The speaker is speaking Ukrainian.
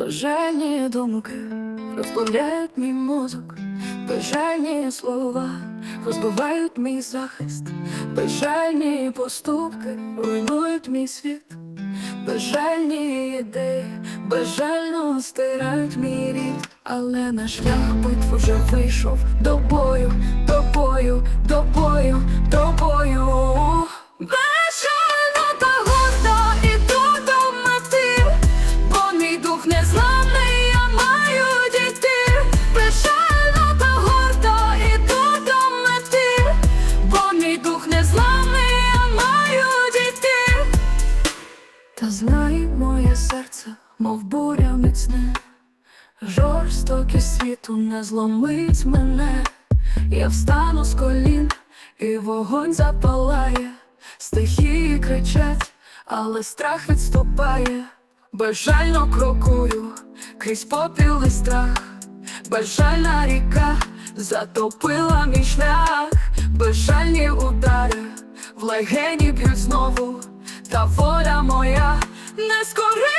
Бажальні думки розбавляють мій мозок, бажальні слова розбивають мій захист, бажальні поступки руйнують мій світ, бажальні ідеї безжально стирають мій рід, але наш шлях битв уже вийшов. До бою, до бою, до бою. Та знай моє серце, мов буря міцне, жорстокість світу не зломить мене. Я встану з колін, і вогонь запалає, стихії кричать, але страх відступає, безжально крокую, крізь попіл і страх, безжальна ріка затопила мій шлях, безжальні удари в легені б'ють знову, та воля моя не скорить.